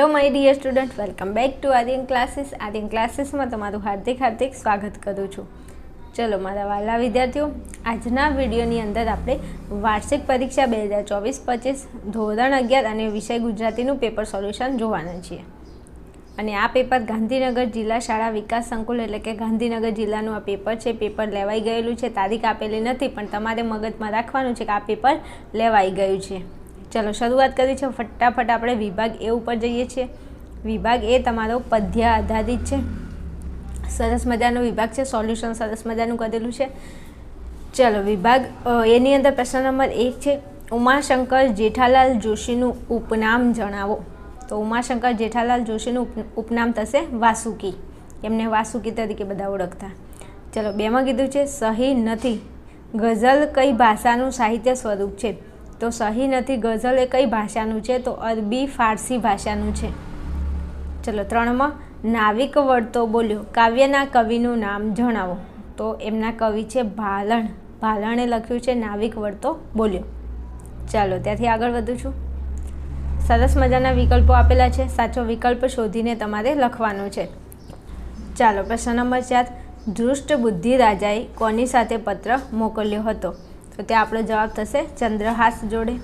Hello my dear student welcome back to Aryan classes Aryan ક્લાસીસમાં તમારું હાર્દિક હાર્દિક સ્વાગત કરું છું. ચલો, મારા વાલા વિદ્યાર્થીઓ, આજના વિડીયોની અંદર આપણે વાર્ષિક પરીક્ષા બે હજાર ચોવીસ, પચીસ, ધોરણ અગિયાર અને વિષય ગુજરાતીનું પેપર સોલ્યુશન જોવાના છીએ. અને આ પેપર ગાંધીનગર જિલ્લા શાળા વિકાસ સંકુલ, એટલે કે ગાંધીનગર જિલ્લાનું આ પેપર છે. પેપર લેવાઈ ગયેલું છે. તારીખ આપેલી નથી, પણ તમારે મગજમાં રાખવાનું છે કે આ પેપર લેવાઈ ગયું છે. ચલો, શરૂઆત કરી છે. ફટાફટ આપણે વિભાગ એ ઉપર જઈએ છીએ. વિભાગ એ તમારો પદ્ય આધારિત છે. સરસ મજાનો વિભાગ છે. સોલ્યુશન સરસ મજાનું કરેલું છે. ચાલો, વિભાગ એની અંદર પ્રશ્ન નંબર એક છે. ઉમાશંકર જેઠાલાલ જોશીનું ઉપનામ જણાવો. તો ઉમાશંકર જેઠાલાલ જોશીનું ઉપનામ થશે વાસુકી. એમને વાસુકી તરીકે બધા ઓળખતા. ચલો, બેમાં કીધું છે, સહી નથી. ગઝલ કઈ ભાષાનું સાહિત્ય સ્વરૂપ છે? તો સહી નથી, ગઝલ એ કઈ ભાષાનું છે? તો અરબી ફારસી ભાષાનું છે. ચલો ત્રણમાં, નાવિક વળતો બોલ્યો, કાવ્યના કવિનું નામ જણાવો. તો એમના કવિ છે ભાલણ. ભાલણે લખ્યું છે, નાવિક વળતો બોલ્યો. ચાલો ત્યાંથી આગળ વધું છું. સરસ મજાના વિકલ્પો આપેલા છે, સાચો વિકલ્પ શોધીને તમારે લખવાનો છે. ચાલો પ્રશ્ન નંબર ચાર દૃષ્ટ બુદ્ધિ રાજાએ કોની સાથે પત્ર મોકલ્યો હતો? તો ત્યાં આપણો જવાબ થશે ચંદ્રહાસ જોડે.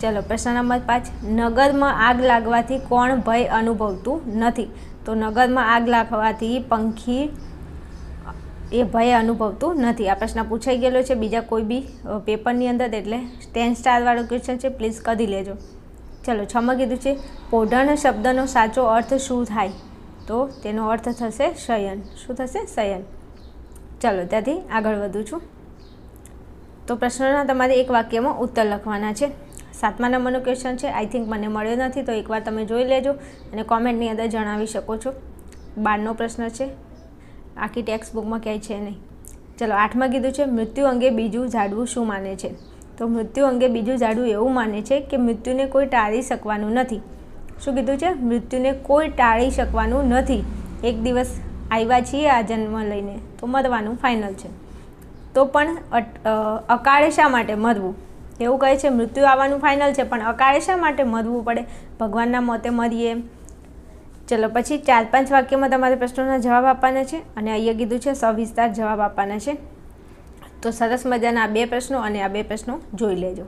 ચલો, પ્રશ્ન નંબર પાંચ. નગરમાં આગ લાગવાથી કોણ ભય અનુભવતું નથી? તો નગરમાં આગ લાગવાથી પંખી એ ભય અનુભવતું નથી. આ પ્રશ્ન પૂછાઈ ગયેલો છે. બીજા કોઈ બી પેપરની અંદર, એટલે ટેન સ્ટારવાળો ક્વેશ્ચન છે, પ્લીઝ કરી લેજો. ચલો છમાં કીધું છે, પોઢણ શબ્દનો સાચો અર્થ શું થાય? તો તેનો અર્થ થશે શયન. શું થશે? શયન. ચલો, ત્યાંથી આગળ વધું છું. તો પ્રશ્નના તમારે એક વાક્યમાં ઉત્તર લખવાના છે. સાતમા નંબરનો ક્વેશ્ચન છે. આઈ થિંક મને મળ્યો નથી, તો એકવાર તમે જોઈ લેજો અને કોમેન્ટની અંદર જણાવી શકો છો. બારનો પ્રશ્ન છે. આખી ટેક્સ્ટ બુકમાં ક્યાંય છે નહીં. ચલો, આઠમાં કીધું છે, મૃત્યુ અંગે બીજું ઝાડવું શું માને છે? તો મૃત્યુ અંગે બીજું ઝાડવું એવું માને છે કે મૃત્યુને કોઈ ટાળી શકવાનું નથી. શું કીધું છે? મૃત્યુને કોઈ ટાળી શકવાનું નથી. એક દિવસ આવ્યા છીએ આ જન્મ લઈને. તો મરવાનું ફાઇનલ છે. તો પણ અકાળે શા માટે મરવું? એવું કહે છે, મૃત્યુ આવવાનું ફાઇનલ છે, પણ અકાળે શા માટે મરવું પડે? ભગવાનના મોતે મરીએ. ચલો, પછી ચાર પાંચ વાક્યમાં તમારે પ્રશ્નોના જવાબ આપવાના છે અને અહીંયા કીધું છે, સવિસ્તાર જવાબ આપવાના છે. તો સરસ મજાના આ બે પ્રશ્નો અને આ બે પ્રશ્નો જોઈ લેજો.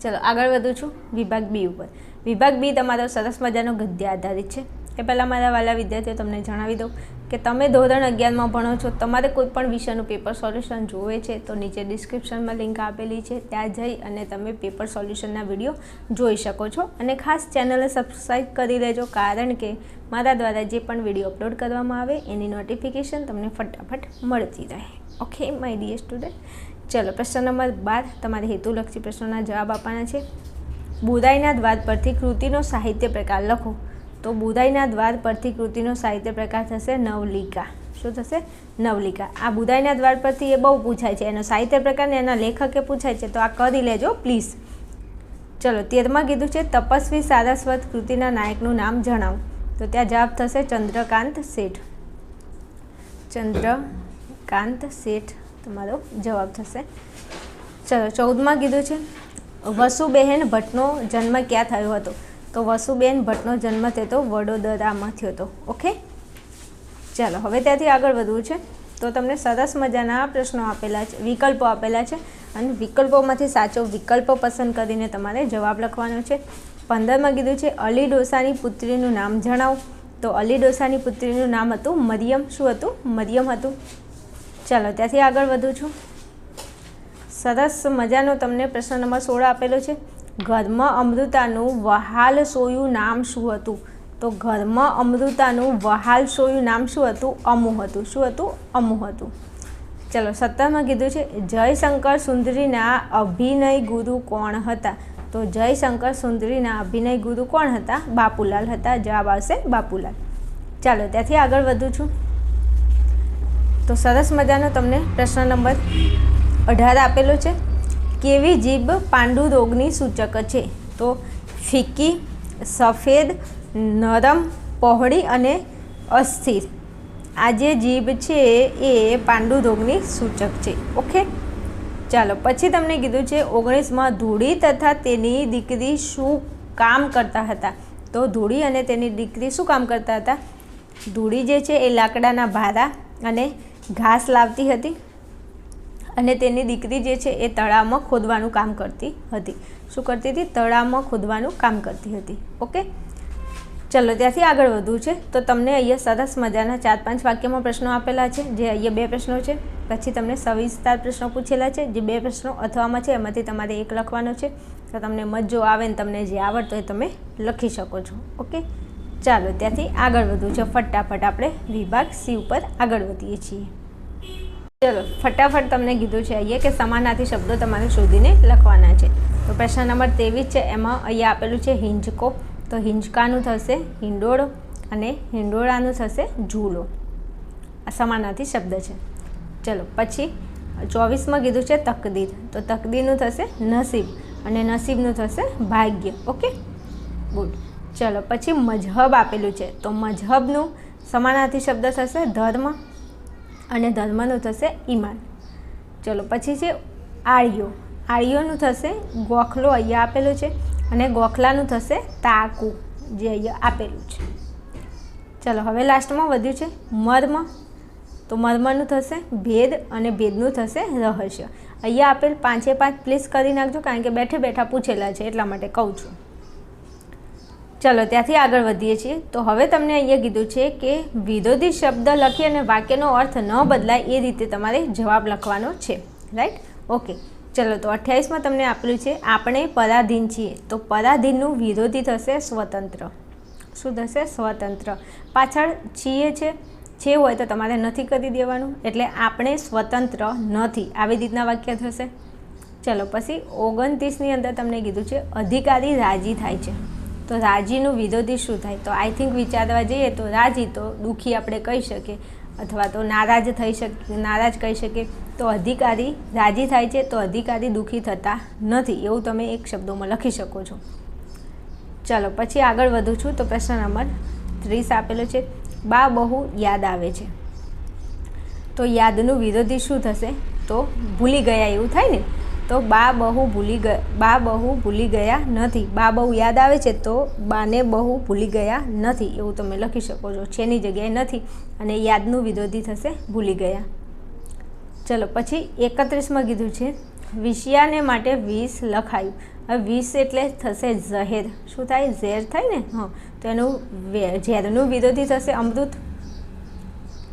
ચલો, આગળ વધું છું, વિભાગ બી ઉપર. વિભાગ બી તમારો સરસ મજાનો ગદ્ય આધારિત છે. એ પહેલાં મારા વાલા વિદ્યાર્થીઓ તમને જણાવી દઉં. કે તમે ધોરણ અગિયારમાં ભણો છો, તમારે કોઈ પણ વિષયનું પેપર સોલ્યુશન જોવે છે, તો નીચે ડિસ્ક્રિપ્શનમાં લિંક આપેલી છે, ત્યાં જઈ અને તમે પેપર સોલ્યુશનના વીડિયો જોઈ શકો છો. અને ખાસ ચેનલને સબસ્ક્રાઈબ કરી લેજો, કારણ કે મારા દ્વારા જે પણ વીડિયો અપલોડ કરવામાં આવે, એની નોટિફિકેશન તમને ફટાફટ મળતી રહે. ઓકે માય ડિયર સ્ટુડન્ટ ચલો, પ્રશ્ન નંબર બાર. તમારે હેતુલક્ષી પ્રશ્નોના જવાબ આપવાના છે. બુરાઈના દ્વાર પરથી કૃતિનો સાહિત્ય પ્રકાર લખો. તો બુધાઈના દ્વાર પરથી કૃતિનો સાહિત્ય પ્રકાર થશે નવલિકા. શું થશે? નવલિકા. આ બુધાઈના દ્વાર પરથી એ બહુ પૂછાય છે. એનો સાહિત્ય પ્રકાર ને એના લેખકે પૂછાય છે. તો આ કરી લેજો પ્લીઝ ચલો, તેરમાં કીધું છે, તપસ્વી સારસ્વત કૃતિના નાયકનું નામ જણાવો. તો ત્યાં જવાબ થશે, ચંદ્રકાંત શેઠ. ચંદ્રકાંત શેઠ. તમારો જવાબ થશે. ચલો, ચૌદમાં કીધું છે, વસુબહેન ભટ્ટનો જન્મ ક્યાં થયો હતો? તો વસુબેન ભટ્ટનો જન્મ થયો વડોદરામાં થયો હતો ઓકે ચાલો, હવે ત્યાંથી આગળ વધવું છે. તો તમને સરસ મજાના પ્રશ્નો આપેલા છે, વિકલ્પો આપેલા છે અને વિકલ્પોમાંથી સાચો વિકલ્પ પસંદ કરીને તમારે જવાબ લખવાનો છે. પંદરમાં કીધું છે, અલી ડોસાની પુત્રીનું નામ જણાવો. તો અલી ડોસાની પુત્રીનું નામ હતું મરિયમ. શું હતું? મરિયમ હતું. ચાલો, ત્યાંથી આગળ વધું છું. સરસ મજાનો તમને પ્રશ્ન નંબર સોળ આપેલો છે. ઘરમાં અમૃતાનું વહાલ સોયું નામ શું હતું? તો ઘરમાં અમૃતાનું વહાલ સોયું નામ શું હતું? અમુ હતું. શું હતું? અમુ હતું. ચલો, સત્તરમાં કીધું છે, જયશંકર સુંદરીના અભિનય ગુરુ કોણ હતા? તો જયશંકર સુંદરીના અભિનય ગુરુ કોણ હતા? બાપુલાલ હતા. જવાબ આવશે બાપુલાલ. ચાલો, ત્યાંથી આગળ વધું છું. તો સરસ મજાનો તમને પ્રશ્ન નંબર અઢાર આપેલો છે. કેવી જીભ પાંડુ રોગની સૂચક છે? તો ફીકી, સફેદ, નરમ, પહોળી અને અસ્થિર. આ જે જીભ છે એ પાંડુ રોગની સૂચક છે. ઓકે? ચાલો, પછી તમને કીધું છે ઓગણીસમાં ધૂળી તથા તેની દીકરી શું કામ કરતા હતા? તો ધૂળી અને તેની દીકરી શું કામ કરતા હતા? ધૂળી જે છે એ લાકડાના ભારા અને ઘાસ લાવતી હતી. અને તેની દીકરી જે છે એ તળાવમાં ખોદવાનું કામ કરતી હતી. શું કરતી હતી? તળાવમાં ખોદવાનું કામ કરતી હતી. ઓકે ચલો, ત્યાંથી આગળ વધવું છે. તો તમને અહીંયા સરસ મજાના ચાર પાંચ વાક્યમાં પ્રશ્નો આપેલા છે. જે અહીંયા બે પ્રશ્નો છે. પછી તમને સવિસ્તાર પ્રશ્નો પૂછેલા છે. જે બે પ્રશ્નો અથવામાં છે, એમાંથી તમારે એક લખવાનો છે. તો તમને મજો આવે ને તમને જે આવડતો એ તમે લખી શકો છો. ઓકે ચાલો, ત્યાંથી આગળ વધવું છે. ફટાફટ આપણે વિભાગ સી ઉપર આગળ વધીએ છીએ. ચલો, ફટાફટ તમને કીધું છે અહીંયા કે સમાનાર્થી શબ્દો તમારે શોધીને લખવાના છે. તો પ્રશ્ન નંબર ત્રેવીસ છે, એમાં અહીંયા આપેલું છે હિંચકો તો હિંચકાનું થશે હિંડોળો અને હિંડોળાનું થશે ઝૂલો. આ સમાનાર્થી શબ્દ છે. ચલો, પછી ચોવીસમાં કીધું છે તકદીર. તો તકદીરનું થશે નસીબ અને નસીબનું થશે ભાગ્ય. ઓકે? ગુડ. ચલો, પછી મજહબ આપેલું છે. તો મજહબનું સમાનાર્થી શબ્દ થશે ધર્મ અને ધર્મનું થશે ઈમાન. ચલો, પછી છે આળીઓ. આળીઓનું થશે ગોખલો અહીંયા આપેલો છે અને ગોખલાનું થશે તાકુ, જે અહીંયા આપેલું છે. ચલો, હવે લાસ્ટમાં વધ્યું છે મર્મ. તો મર્મનું થશે ભેદ અને ભેદનું થશે રહસ્ય. અહીંયા આપેલ પાંચે પાંચ પ્લીઝ કરી નાખજો, કારણ કે બેઠે બેઠા પૂછેલા છે, એટલા માટે કહું છું. ચલો, ત્યાંથી આગળ વધીએ છીએ. તો હવે તમને અહીંયા કીધું છે કે વિરોધી શબ્દ લખી અને વાક્યનો અર્થ ન બદલાય એ રીતે તમારે જવાબ લખવાનો છે. રાઈટ ઓકે ચલો, તો અઠ્યાવીસમાં તમને આપેલું છે, આપણે પરાધીન છીએ. તો પરાધીનનું વિરોધી થશે સ્વતંત્ર. શું થશે? સ્વતંત્ર. પાછળ છીએ છે છે હોય તો તમારે નથી કરી દેવાનું, એટલે આપણે સ્વતંત્ર નથી. આવી રીતના વાક્ય થશે. ચલો, પછી ઓગણત્રીસની અંદર તમને કીધું છે, અધિકારી રાજી થાય છે. તો રાજીનું વિરોધી શું થાય? તો આઈ થિંક વિચારવા જઈએ તો રાજી તો દુઃખી આપણે કહી શકીએ. અથવા તો નારાજ થઈ શકે, નારાજ કહી શકે તો અધિકારી રાજી થાય છે તો અધિકારી દુઃખી થતા નથી. એવું તમે એક શબ્દોમાં લખી શકો છો. ચલો, પછી આગળ વધું છું. તો પ્રશ્ન નંબર ત્રીસ આપેલો છે. બા બહુ યાદ આવે છે. તો યાદનું વિરોધી શું થશે? તો ભૂલી ગયા એવું થાય ને? તો બા બહુ ભૂલી ગયા બા બહુ ભૂલી ગયા નથી. બા બહુ યાદ આવે છે તો બાને બહુ ભૂલી ગયા નથી, એવું તમે લખી શકો છો. છેની જગ્યાએ નથી અને યાદનું વિરોધી થશે, ભૂલી ગયા. ચલો, પછી એકત્રીસમાં કીધું છે, વિષયાને માટે વીસ લખાયું. હવે વીસ એટલે થશે ઝહેર શું થાય? ઝેર થાય ને? હં. તો એનું ઝેરનું વિરોધી થશે અમૃત.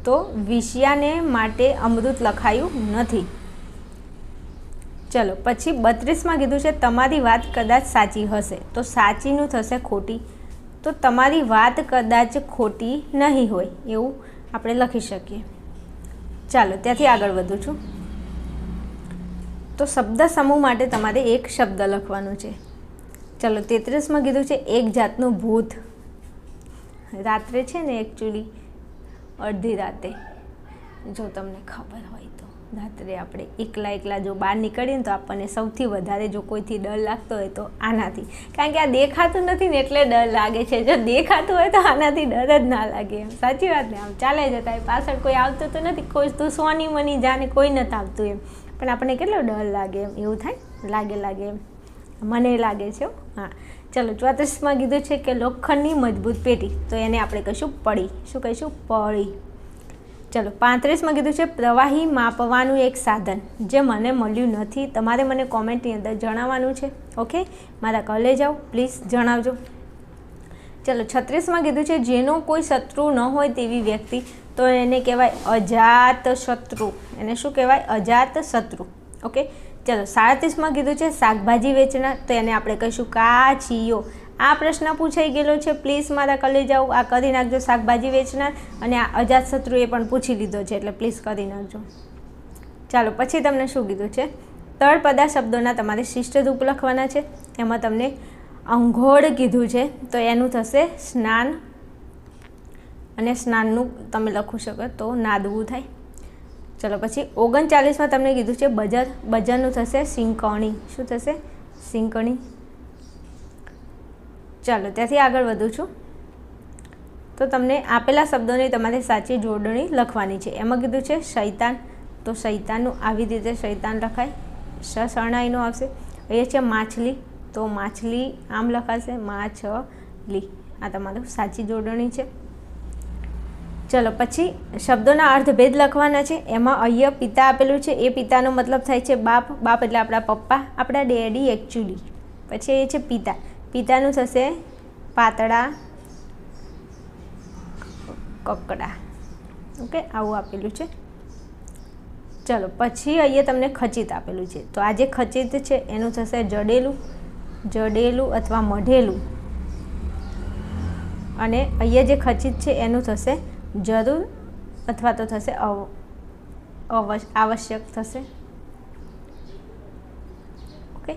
તો વિષયાને માટે અમૃત લખાયું નથી. ચલો, પછી બત્રીસમાં કીધું છે, તમારી વાત કદાચ સાચી હશે. તો સાચીનું થશે ખોટી. તો તમારી વાત કદાચ ખોટી નહીં હોય, એવું આપણે લખી શકીએ. ચાલો, ત્યાંથી આગળ વધું છું. તો શબ્દ સમૂહ માટે તમારે એક શબ્દ લખવાનો છે. ચલો, તેત્રીસમાં કીધું છે, એક જાતનું ભૂત. રાત્રે છે ને એકચ્યુઅલી અડધી રાતે. જો તમને ખબર હોય તો. રાત્રે આપણે એકલા એકલા જો બહાર નીકળીએ ને તો આપણને સૌથી વધારે જો કોઈથી ડર લાગતો હોય તો આનાથી. કારણ કે આ દેખાતું નથી ને એટલે ડર લાગે છે. જો દેખાતું હોય તો આનાથી ડર જ ના લાગે એમ. સાચી વાત ને? આમ ચાલે જતા પાછળ કોઈ આવતું તો નથી. કોઈ તું સોની મની જાને કોઈ નથી આવતું એમ. પણ આપણને કેટલો ડર લાગે એમ? એવું થાય? લાગે લાગે એમ. મને લાગે છે હા. ચલો ચોત્રીસમાં કીધું છે કે લોખંડની મજબૂત પેટી. તો એને આપણે કહીશું પડી શું કહીશું? પડી ચલો, પાંત્રીસમાં કીધું છે, પ્રવાહી માપવાનું એક સાધન જે મને મળ્યું નથી. તમારે મને કોમેન્ટની અંદર જણાવવાનું છે ઓકે મારા કલે જાઓ પ્લીઝ જણાવજો. ચલો, છત્રીસમાં કીધું છે, જેનો કોઈ શત્રુ ન હોય તેવી વ્યક્તિ, તો એને કહેવાય અજાત શત્રુ. એને શું કહેવાય? અજાત શત્રુ ઓકે ચલો, સાડત્રીસમાં કીધું છે, શાકભાજી વેચનાર, તો એને આપણે કહીશું, કાચીયો. આ પ્રશ્ન પૂછાઈ ગયેલો છે પ્લીઝ મારા કલે જાઓ આ કરી નાખજો, શાકભાજી વેચનાર. અને આ અજાતશત્રુએ પણ પૂછી લીધો છે, એટલે પ્લીઝ કરી નાખજો. ચાલો, પછી તમને શું કીધું છે? તળપદા શબ્દોના તમારે શિષ્ટ રૂપ લખવાના છે. એમાં તમને અંઘોળ કીધું છે. તો એનું થશે સ્નાન અને સ્નાનનું તમે લખી શકો તો નાદવું થાય. ચલો, પછી ઓગણચાલીસમાં તમને કીધું છે, બજાર, બજારનું થશે સિંકણી. શું થશે? સિંકણી. ચાલો, ત્યાંથી આગળ વધું છું. તો તમને આપેલા શબ્દોની તમારે સાચી જોડણી લખવાની છે. એમાં કીધું છે, શૈતાન. તો શૈતાનનું આવી રીતે શૈતાન લખાય શ શરણાઈનું આવશે. અહીંયા છે, માછલી. તો માછલી આમ લખાશે, માછલી. આ તમારું સાચી જોડણી છે. ચલો, પછી શબ્દોના અર્થભેદ લખવાના છે. એમાં અહીંયા પિતા આપેલું છે. એ પિતાનો મતલબ થાય છે બાપ. બાપ એટલે આપણા પપ્પા, આપણા ડેડી એકચ્યુઅલી પછી એ છે, પિતા. પિતાનું થશે પાતળા કકડા. ઓકે, આવું આપેલું છે. ચલો, પછી અહીંયા તમને ખચિત આપેલું છે. તો આ જે ખચિત છે, એનું થશે જડેલું જડેલું અથવા મઢેલું. અને અહીંયા જે ખચિત છે, એનું થશે જરૂર અથવા તો થશે અવ આવશ્યક થશે ઓકે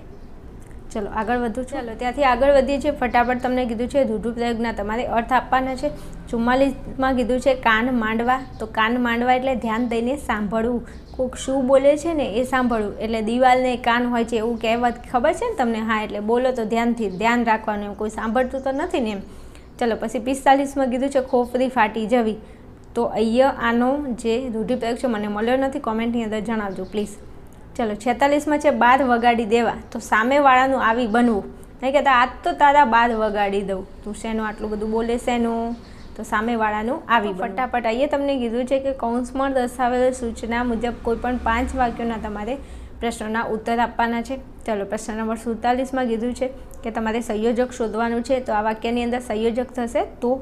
ચલો, આગળ વધુ ચાલો, ત્યાંથી આગળ વધીએ છીએ. ફટાફટ તમને કીધું છે રૂઢુપ્રયોગના તમારે અર્થ આપવાના છે. ચુમ્માલીસમાં કીધું છે, કાન માંડવા. તો કાન માંડવા એટલે ધ્યાન દઈને સાંભળવું. કોઈક શું બોલે છે ને, એ સાંભળવું. એટલે દિવાલને કાન હોય છે એવું કહેવત ખબર છે ને તમને? હા, એટલે બોલો તો ધ્યાનથી, ધ્યાન રાખવાનું એમ. કોઈ સાંભળતું તો નથી ને એમ. ચલો, પછી પિસ્તાલીસમાં કીધું છે, ખોપરી ફાટી જવી. તો અહીંયા આનો જે રૂઢિપ્રયોગ છે, મને મળ્યો નથી કોમેન્ટની અંદર જણાવજો પ્લીઝ ચલો, છેતાલીસમાં છે, બાદ વગાડી દેવા. તો સામેવાળાનું આવી બનવું. નહીં કહેતા, આજ તો તારા બાર વગાડી દઉં. તું શેનું આટલું બધું બોલે શેનું? તો સામેવાળાનું આવી ફટાફટ અહીંયા તમને કીધું છે કે કૌંસમાં દર્શાવેલ સૂચના મુજબ કોઈપણ પાંચ વાક્યોના તમારે પ્રશ્નોના ઉત્તર આપવાના છે. ચલો, પ્રશ્ન નંબર સુડતાલીસમાં કીધું છે કે તમારે સંયોજક શોધવાનું છે. તો આ વાક્યની અંદર સંયોજક થશે તો?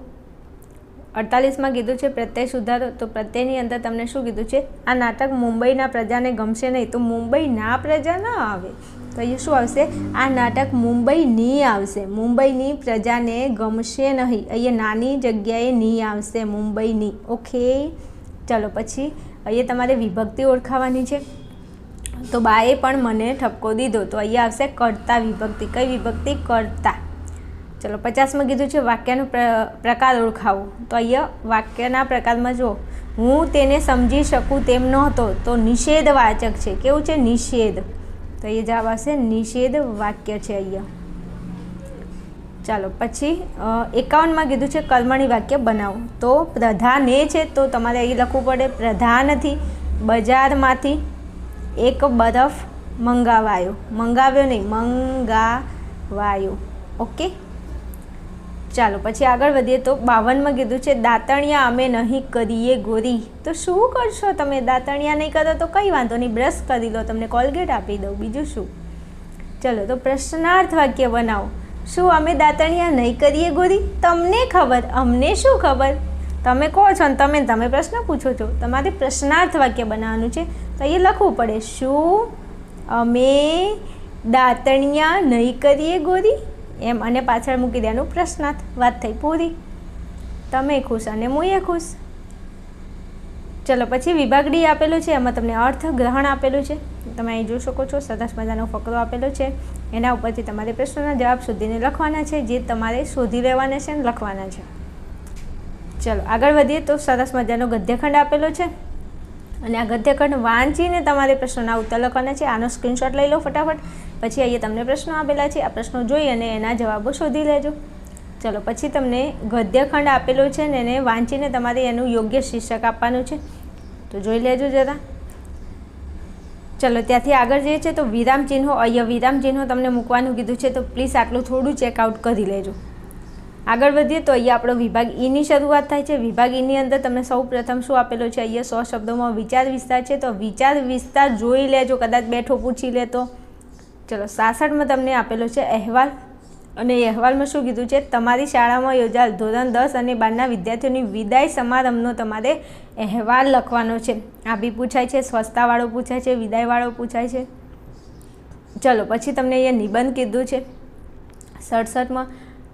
અડતાલીસમાં કીધું છે, પ્રત્યય સુધારો. તો પ્રત્યયની અંદર તમને શું કીધું છે? આ નાટક મુંબઈના પ્રજાને ગમશે નહીં. તો મુંબઈના પ્રજા ન આવે. તો અહીંયા શું આવશે? આ નાટક મુંબઈની આવશે. મુંબઈની પ્રજાને ગમશે નહીં. અહીંયા નાની જગ્યાએ ની આવશે મુંબઈની. ઓકે? ચલો, પછી અહીંયા તમારે વિભક્તિ ઓળખાવાની છે. તો બાએ પણ મને ઠપકો દીધો. તો અહીંયા આવશે, કરતા વિભક્તિ. કઈ વિભક્તિ? કરતા. ચલો, પચાસમાં કીધું છે, વાક્યનો પ્રકાર ઓળખાવો. તો અહીંયા વાક્યના પ્રકારમાં જો હું તેને સમજી શકું તેમ નહોતો, તો નિષેધવાચક છે. કેવું છે? નિષેધ. તો એ જવાબ આવશે, નિષેધ વાક્ય છે અહીંયા. ચાલો, પછી એકાવનમાં કીધું છે, કર્મણી વાક્ય બનાવો. તો પ્રધાન એ છે, તો તમારે અહીં લખવું પડે, પ્રધાનથી બજારમાંથી એક બરફ મંગાવાયો. મંગાવ્યો નહીં, મંગાવાયો. ઓકે? ચાલો પછી આગળ વધીએ તો બાવનમાં કીધું છે, દાંતણિયા અમે નહીં કરીએ ગોરી. તો શું કરશો તમે? દાંતણિયા નહીં કરો તો કંઈ વાંધો નહીં. બ્રશ કરી લો, તમને કોલગેટ આપી દઉં. બીજું શું? ચલો, તો પ્રશ્નાર્થ વાક્ય બનાવો. શું અમે દાંતણિયા નહીં કરીએ ગોરી? તમને ખબર? અમને શું ખબર? તમે કહો છો? ને તમે તમે પ્રશ્ન પૂછો છો. તમારે પ્રશ્નાર્થ વાક્ય બનાવવાનું છે. તો એ લખવું પડે, શું અમે દાંતણિયા નહીં કરીએ ગોરી? એમ અને પાછળ મૂકી દેવાનું પ્રશ્નાર્થ. વાત થઈ પૂરી. તમે ખુશ અને મુએ ખુશ. ચલો, પછી વિભાગ ડી આપેલું છે. એમાં તમને અર્થ ગ્રહણ આપેલું છે. તમે અહીં જોઈ શકો છો સરસ મજાનો ફકરો આપેલો છે. એના ઉપરથી તમારે પ્રશ્નોના જવાબ શોધીને લખવાના છે, જે તમારે શોધી લેવાના છે અને લખવાના છે. ચલો, આગળ વધીએ તો સરસ મજાનો ગદ્યખંડ આપેલો છે. અને આ ગદ્યખંડ વાંચીને તમારે પ્રશ્નોના ઉત્તર લખવાના છે. આનો સ્ક્રીનશોટ લઈ લો ફટાફટ. પછી અહીંયા તમને પ્રશ્નો આપેલા છે. આ પ્રશ્નો જોઈ અને એના જવાબો શોધી લેજો. ચલો, પછી તમને ગદ્યખંડ આપેલો છે ને એને વાંચીને તમારે એનું યોગ્ય શીર્ષક આપવાનું છે. તો જોઈ લેજો જરા. ચલો, ત્યાંથી આગળ જઈએ છે તો વિરામ ચિહ્નો અહીંયા વિરામ ચિહ્નો તમને મૂકવાનું કીધું છે. તો પ્લીઝ આટલું થોડું ચેકઆઉટ કરી લેજો. આગળ વધીએ તો અહીંયા આપણો વિભાગ ઈની શરૂઆત થાય છે. વિભાગ ઈની અંદર તમને સૌ પ્રથમ શું આપેલો છે? અહીંયા સો શબ્દોમાં વિચાર વિસ્તાર છે. તો વિચાર વિસ્તાર જોઈ લેજો. કદાચ બેઠો પૂછી લે તો ચલો, સાસઠમાં તમને આપેલો છે અહેવાલ. અને એ અહેવાલમાં શું કીધું છે? તમારી શાળામાં યોજાયેલ ધોરણ દસ અને બારના વિદ્યાર્થીઓની વિદાય સમારંભનો તમારે અહેવાલ લખવાનો છે. આ બી પૂછાય છે, સ્વચ્છતાવાળો પૂછાય છે, વિદાયવાળો પૂછાય છે. ચલો, પછી તમને અહીંયા નિબંધ કીધું છે. સડસઠમાં,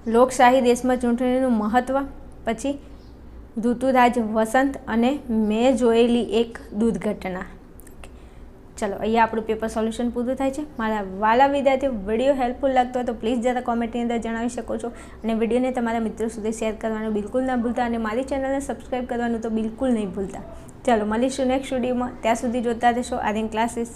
લોકશાહી દેશમાં ચૂંટણીનું મહત્ત્વ પછી, ઋતુરાજ વસંત અને મેં જોયેલી એક દુર્ઘટના. ચલો, અહીંયા આપણું પેપર સોલ્યુશન પૂરું થાય છે. મારા વાલા વિદ્યાર્થીઓ વીડિયો હેલ્પફુલ લાગતો હોય તો પ્લીઝ જરા કોમેન્ટની અંદર જણાવી શકો છો. અને વિડીયોને તમારા મિત્રો સુધી શેર કરવાનું બિલકુલ ના ભૂલતા અને મારી ચેનલને સબસ્ક્રાઈબ કરવાનું તો બિલકુલ નહીં ભૂલતા. ચલો, મળીશું નેક્સ્ટ વિડીયોમાં ત્યાં સુધી જોતા રહેશો. આર્યન ક્લાસીસ